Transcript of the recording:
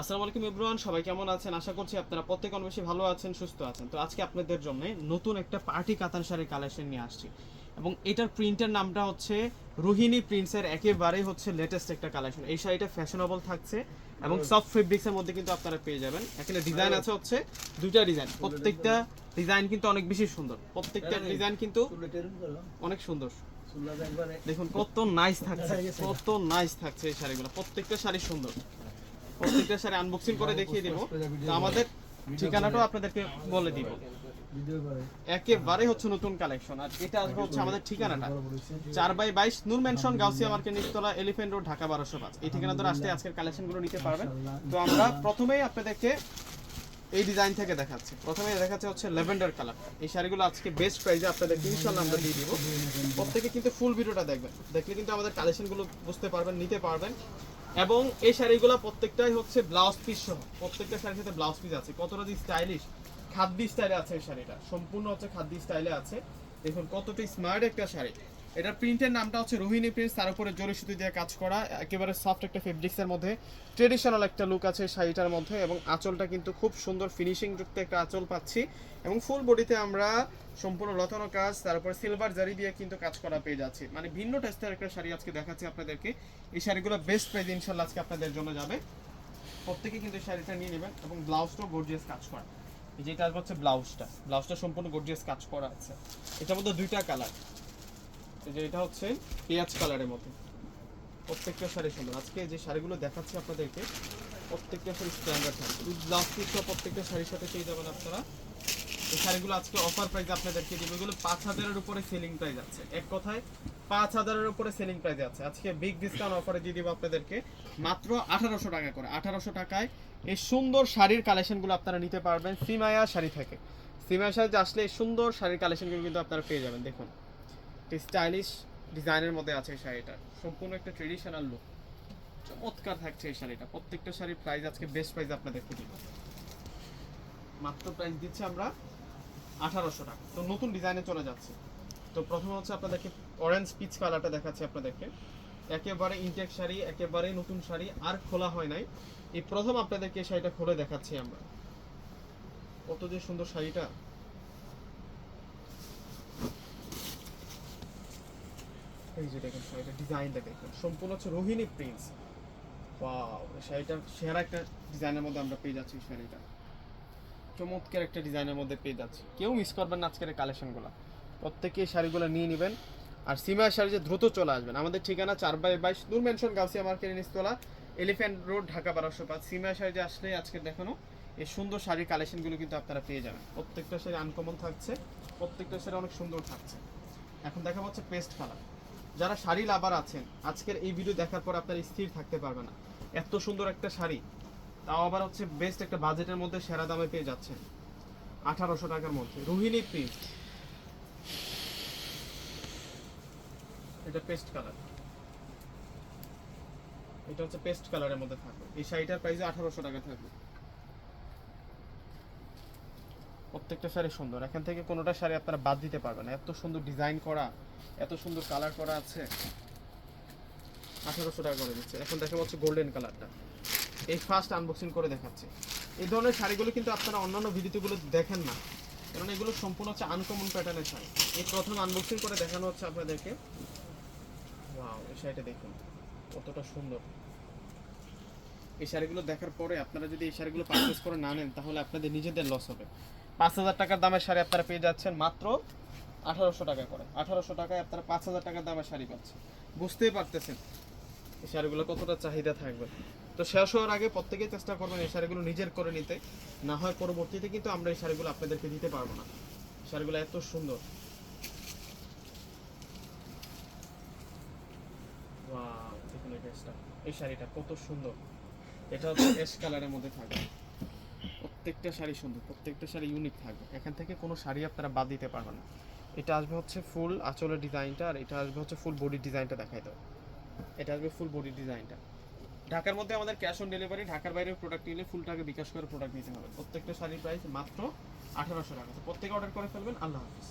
আসসালামু আলাইকুম এভরিওয়ান সবাই কেমন আছেন? আশা করছি আপনারা প্রত্যেক অনেক বেশি ভালো আছেন সুস্থ আছেন। তো আজকে আপনাদের জন্য নতুন একটা পার্টি কাতান শাড়ির কালেকশন নিয়ে আসছি। এবং এটার প্রিন্টের নামটা হচ্ছে রোহিণী প্রিন্টসের একেবারেই হচ্ছে লেটেস্ট একটা কালেকশন এই শাড়িটা ফ্যাশনেবল থাকছে এবং সফট ফেব্রিক্সের মধ্যে কিন্তু আপনারা পেয়ে যাবেন। এখানে ডিজাইন আছে হচ্ছে দুইটা ডিজাইন প্রত্যেকটা ডিজাইন কিন্তু অনেক বেশি সুন্দর। প্রত্যেকটা ডিজাইন কিন্তু অনেক সুন্দর। দেখুন কত নাইস থাকছে কত নাইস থাকছে এই শাড়িগুলো। প্রত্যেকটা শাড়ি সুন্দর। প্রত্যেকটা শাড়ি আনবক্সিং করে দেখিয়ে তো আমাদের ঠিকানাটাও আপনাদেরকে বলে দিব। একেবারে হচ্ছে নতুন কালেকশন আর এটা আসবে হচ্ছে আমাদের ঠিকানাটা। চার বাই বাইশ নূর ম্যানশন গাউসিয়া মার্কেট নিচতলা এলিফেন্ট রোড ঢাকা বারোশো পাঁচ। এই ঠিকানা ধরে আসলে আজকের কালেকশনগুলো নিতে পারবেন। তো আমরা প্রথমেই আপনাদেরকে এই ডিজাইন থেকে দেখাচ্ছি। প্রথমে দেখাচ্ছে হচ্ছে ল্যাভেন্ডার কালার এই শাড়িগুলো আজকে বেস্ট প্রাইসে আপনাদের আমরা দিয়ে দিব। প্রত্যেকে কিন্তু ফুল ভিডিওটা দেখবেন। দেখলে কিন্তু আমাদের কালেকশনগুলো বুঝতে পারবেন, নিতে পারবেন। এবং এই শাড়িগুলো প্রত্যেকটাই হচ্ছে ব্লাউজ পিস সহ। প্রত্যেকটা শাড়ির সাথে ব্লাউজ পিস আছে। কতটা যে স্টাইলিশ খাদ্য স্টাইলে আছে এই শাড়িটা। সম্পূর্ণ হচ্ছে খাদ্য স্টাইলে আছে। দেখুন কতটা স্মার্ট একটা শাড়ি। এটার প্রিন্টের নামটা হচ্ছে রোহিণী প্রিন্ট তার উপরে জরি সুতি দিয়ে কাজ করা, একেবারে সফট একটা ফেব্রিক্সের মধ্যে। ট্রেডিশনাল একটা লুক আছে শাড়িটার মধ্যে এবং আঁচলটা কিন্তু খুব সুন্দর ফিনিশিং যুক্ত একটা আঁচল পাচ্ছি এবং ফুল বডিতে আমরা সম্পূর্ণ লতানো কাজ তারপর সিলভার জারি দিয়ে কিন্তু কাজ করা পেয়ে যাচ্ছি। মানে ভিন্ন টেস্টের একটা শাড়ি আজকে দেখাচ্ছি আপনাদেরকে। এই শাড়িগুলো বেস্ট প্রাইস ইনশাল্লাহ আজকে আপনাদের জন্য যাবে। প্রত্যেকে কিন্তু শাড়িটা নিয়ে নেবেন এবং ব্লাউজটাও গর্জিয়াস কাজ করা। যেটা আসবে হচ্ছে ব্লাউজটা ব্লাউজটা সম্পূর্ণ গর্জিয়াস কাজ করা আছে। এটার মধ্যে দুইটা কালার যে এটা হচ্ছে পেঁয়াজ কালারের মতো। প্রত্যেকটা শাড়ি সুন্দর। আজকে যে শাড়িগুলো দেখাচ্ছি আপনাদেরকে, প্রত্যেকটা শাড়ি স্ট্যান্ডার্ড থাকবে ব্লাউজ পিসটা প্রত্যেকটা শাড়ির সাথে পেয়ে যাবেন আপনারা। এই শাড়িগুলো আজকে অফার প্রাইস আপনাদেরকে দিব। এগুলো পাঁচ হাজারের উপরে সেলিং প্রাইস আছে। এক কথায়, পাঁচ হাজারের উপরে সেলিং প্রাইস আছে। আজকে বিগ ডিসকাউন্ট অফারে দিয়ে দিব আপনাদেরকে। মাত্র আঠারোশো টাকা করে। আঠারোশো টাকায় এই সুন্দর শাড়ির কালেকশনগুলো আপনারা নিতে পারবেন। সিমায়া শাড়ি থেকে। সিমায়া শাড়িতে আসলে এই সুন্দর শাড়ির কালেকশনগুলো কিন্তু আপনারা পেয়ে যাবেন। দেখুন। স্টাইলিশ ডিজাইনের মধ্যে আছে এই শাড়িটা। সম্পূর্ণ একটা ট্রেডিশনাল লুক চমৎকার থাকছে এই শাড়িটা। প্রত্যেকটা শাড়ির প্রাইস আজকে বেস্ট প্রাইস আপনাদেরকে দিব। মাত্র প্রাইস দিচ্ছি আমরা আঠারোশো টাকা। তো নতুন ডিজাইনে চলে যাচ্ছে। তো প্রথমে হচ্ছে আপনাদেরকে অরেঞ্জ পিচ কালারটা দেখাচ্ছি আপনাদেরকে। একেবারে ইনটেক শাড়ি, একেবারে নতুন শাড়ি, আর খোলা হয় নাই। এই প্রথম আপনাদেরকে শাড়িটা খুলে দেখাচ্ছি আমরা। কত যে সুন্দর শাড়িটা। এই যে দেখুন শাড়িটা ডিজাইনটা দেখুন, সম্পূর্ণ হচ্ছে রোহিণী প্রিন্স এই শাড়িটা সেরা একটা ডিজাইনের মধ্যে আমরা পেয়ে যাচ্ছি শাড়িটা। চমৎকার একটা ডিজাইনের মধ্যে পেয়ে যাচ্ছি। কেউ মিস করবেন না আজকের কালেকশনগুলো প্রত্যেকে শাড়িগুলো নিয়ে নেবেন। আর সিমার শাড়ি যে দ্রুত চলে আসবেন, আমাদের ঠিকানা চার বাই বাইশ দূর মেনশন গাউসিয়া মার্কেট নিস্তলা এলিফ্যান্ট রোড ঢাকা বারোশো পাঁচ। সিমার শাড়ি যে আসলে আজকে দেখানো, এই সুন্দর শাড়ির কালেকশনগুলো কিন্তু আপনারা পেয়ে যাবেন। প্রত্যেকটা শাড়ি আনকমন থাকছে, প্রত্যেকটা শাড়ি অনেক সুন্দর থাকছে। এখন দেখা হচ্ছে পেস্ট কালার যারা শাড়ি লাভার আছেন, আজকের এই ভিডিও দেখার পর আপনারা স্থির থাকতে পারবে না। এত সুন্দর একটা শাড়ি, তাও আবার হচ্ছে বেস্ট একটা বাজেটের মধ্যে সেরা দামে পেয়ে যাচ্ছেন। আঠারোশো টাকার মধ্যে। রোহিণী প্রিন্ট এটা পেস্ট কালার এটা হচ্ছে পেস্ট কালারের মধ্যে থাকবে। এই শাড়িটার প্রাইস আঠারোশো টাকা থাকবে। প্রত্যেকটা শাড়ি সুন্দর। এখান থেকে কোনোটা শাড়ি আপনারা বাদ দিতে পারবেন না। এত সুন্দর ডিজাইন করা, এত সুন্দর কালার করা আছে। আঠারোশো টাকা করে দিচ্ছে। এখন দেখা যাচ্ছে গোল্ডেন কালারটা এই ফার্স্ট আনবক্সিং করে দেখাচ্ছি। এই ধরনের শাড়িগুলো কিন্তু আপনারা অন্যান্য ভিডিওগুলো দেখেন না। কারণ এগুলো সম্পূর্ণ হচ্ছে আনকমন প্যাটার্নের শাড়ি। এই প্রথম আনবক্সিং করে দেখানো হচ্ছে আপনাদেরকে। ওয়াও এই শাড়িটা দেখুন। কতটা সুন্দর। এই শাড়িগুলো দেখার পরে আপনারা যদি এই শাড়িগুলো পারচেস করে না নেন, তাহলে আপনাদের নিজেদের লস হবে। পাঁচ হাজার টাকার দামের শাড়ি আপনারা পেয়ে যাচ্ছেন মাত্র আঠারোশো টাকা করে। আঠারোশো টাকায় আপনারা পাঁচ হাজার টাকার দামের শাড়ি পাচ্ছেন। বুঝতেই পারতেছেন এই শাড়িগুলো কতটা চাহিদা থাকবে। তো শেষ হওয়ার আগে প্রত্যেকেই চেষ্টা করবেন এই শাড়িগুলো নিজের করে নিতে। না হয় পরবর্তীতে কিন্তু আমরা এই শাড়িগুলো আপনাদেরকে দিতে পারব না। শাড়িগুলো এত সুন্দর। এই শাড়িটা কত সুন্দর। এটা হচ্ছে এস কালারের মধ্যে থাকবে। প্রত্যেকটা শাড়ি সুন্দর, প্রত্যেকটা শাড়ি ইউনিক থাকবে। এখান থেকে কোনো শাড়ি আপনারা বাদ দিতে পারবেন না। এটা আসবে হচ্ছে ফুল আঁচলের ডিজাইনটা আর এটা আসবে হচ্ছে ফুল বডির ডিজাইনটা দেখাই দাও এটা আসবে ফুল বডির ডিজাইনটা ঢাকার মধ্যে আমাদের ক্যাশ অন ডেলিভারি ঢাকার বাইরে প্রোডাক্ট নিলে ফুল টাকা বিকাশ করে প্রোডাক্ট নিতে হবে। প্রত্যেকটা শাড়ির প্রাইস মাত্র আঠারোশো টাকা। প্রত্যেকে অর্ডার করে ফেলবেন, আল্লাহ হাফিজ।